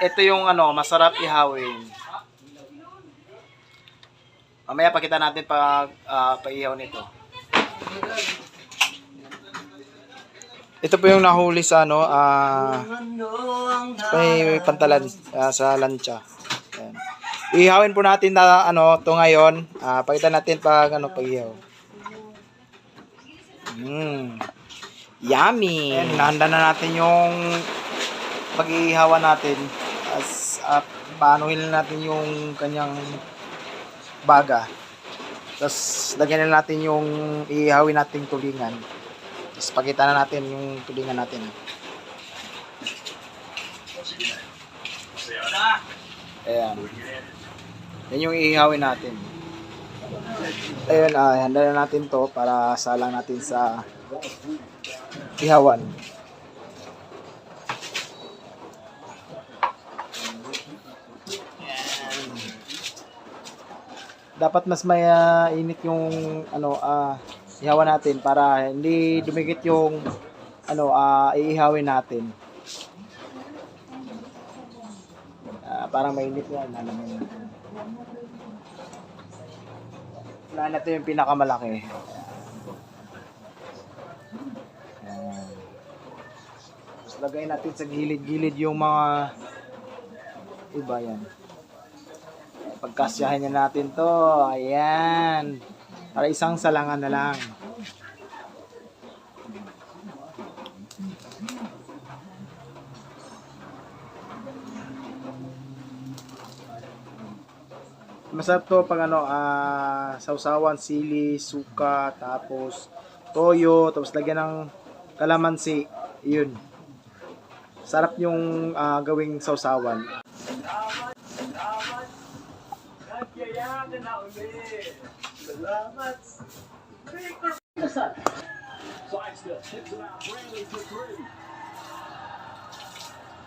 ito yung ano, masarap ihawin. Mamaya pakita natin pag ah, paihaw nito. Ito po yung nahuli sa ano, ah may pantalan ah, sa lancha. Ayan. Ihawin po natin na ano to ngayon. Ah, pakita natin pag ano pag-ihaw. Mm. Yummy. Ayan, hinahanda na natin yung pag-ihawan natin. As uh, paanuhin na natin yung kanyang baga. Tapos lagyan na natin yung ihawin nating tulingan. Tapos pakita na natin yung tulingan natin. Ayan. Yan yung ihawin natin. Ayun, ah, handa na natin to para salang natin sa ihawan. Dapat mas may ah, init yung ano ah ihawan natin para hindi dumikit yung ano ah iihawin natin. Ah, parang mainit yan, alam mo. Wala na yung pinakamalaki. Lagay natin sa gilid-gilid yung mga iba yan. Pagkasyahan niya natin to. Ayan. Para isang salangan na lang. Masarap to pag ano, ah, sausawan, sili, suka, tapos toyo, tapos lagyan ng kalamansi. Yun. Sarap yung ah, gawing sausawan.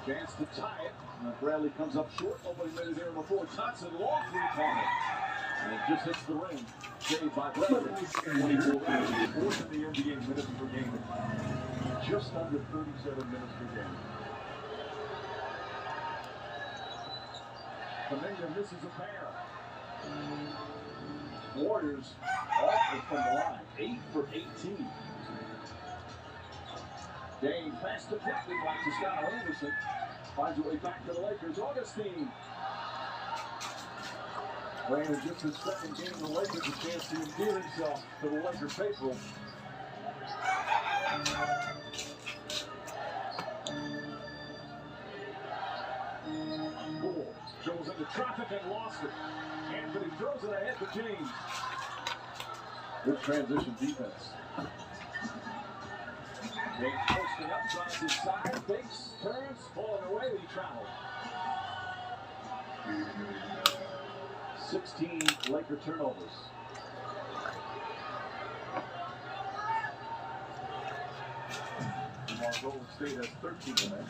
Chance to tie it. Uh, Bradley comes up short. Nobody made it there before. Thompson long three corner. And it just hits the ring. Saved by Bradley. 24 Fourth in the NBA minutes per game. Just under 37 minutes per game. Kaminga misses a pair. Warriors off from the line. 8 for 18. Dane fast deflected by Toscano Anderson. Finds her way back to the Lakers. Augustine. Playing just his second game in the Lakers, a chance to endear himself to the Lakers faithful. Bull shows into traffic and lost it. Anthony throws it ahead to James. Good transition defense. James posting up, tries his side, fakes, turns, falling away, he travels. 16 Laker turnovers. Golden State has 13 tonight.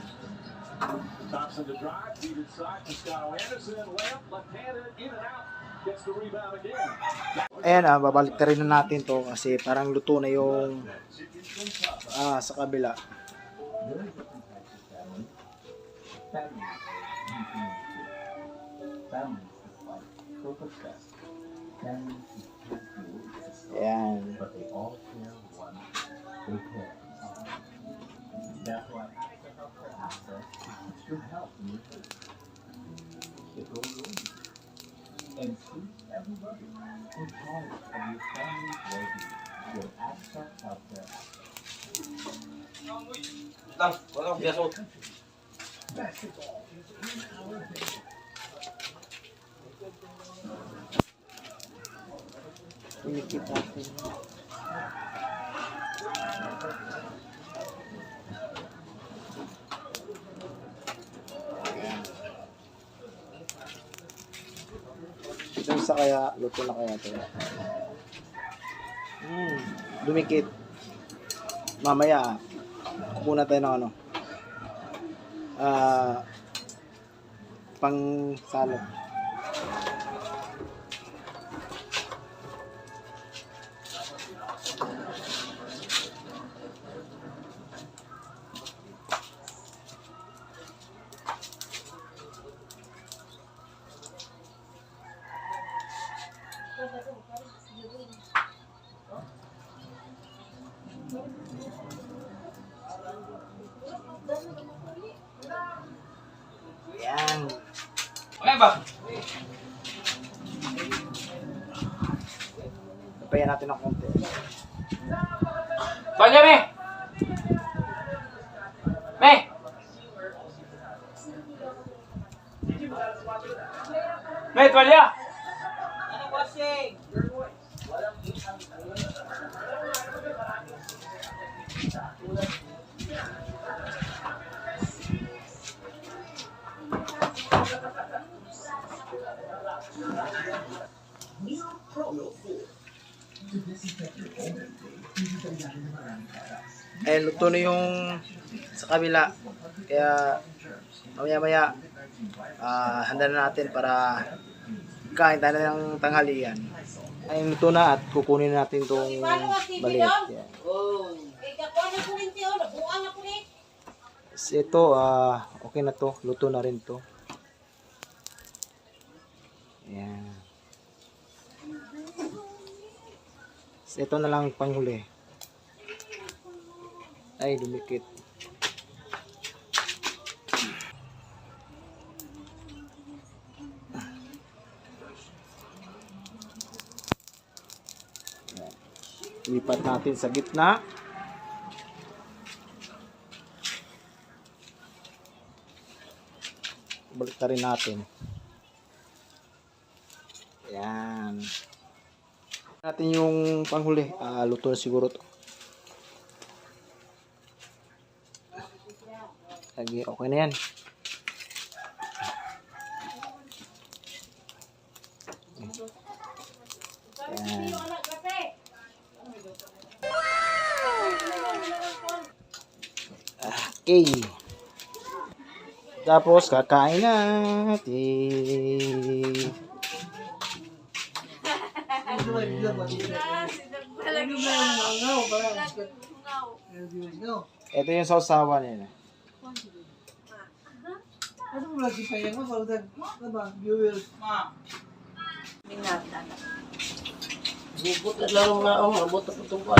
Thompson to drive, feed inside, Toscano Anderson, layup, left-handed, in and out, gets the rebound again. Ayan, ah, babalik na rin na natin to kasi parang luto na yung ah, sa kabila. Ayan. That's why to help me to and treat everybody of your family's. Basketball is in our. We keep that thing. Sa kaya, luto na kaya ito. Hmm, dumikit. Mamaya, kukunan tayo ng ano. Ah, pang salad. Tapayan natin ng konti. Tuwalya, me! Me! Me, tuwalya! Eh, luto na yung sa kabila. Kaya, mamaya-maya, ah handa na natin para kain tayo ng tanghalian. Ay, luto na at kukunin natin tong balik. Yan. So, ito, ah okay na to. Luto na rin to. Ayan. Ito na lang panghuli. Ay, dumikit. Ayan. Lipat natin sa gitna. Balik natin. Ayan. Natin yung panghuli. Ah, luto na siguro to. Lagi, okay na. Yan. Okay. Tapos, kakain natin. Ito yung sausawa nila. Bubot at larong na ang abot at tutupan.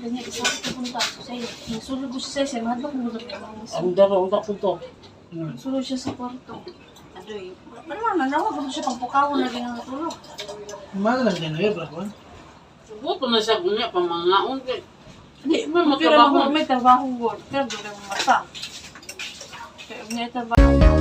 Ganyan, isa ko pupunta ako sa'yo. Nagsulog ko siya sa'yo, mahadlok mo doon. Ang darong na ko to. Nagsulog siya sa kwarto. Adoy, wala na, nawag ko siya pagpukaw na rin ang natulog. Bubot na siya kunya pamangaon. Hindi ba Pero magtrabaho? may trabaho pero doon ang mata. Kaya may trabaho.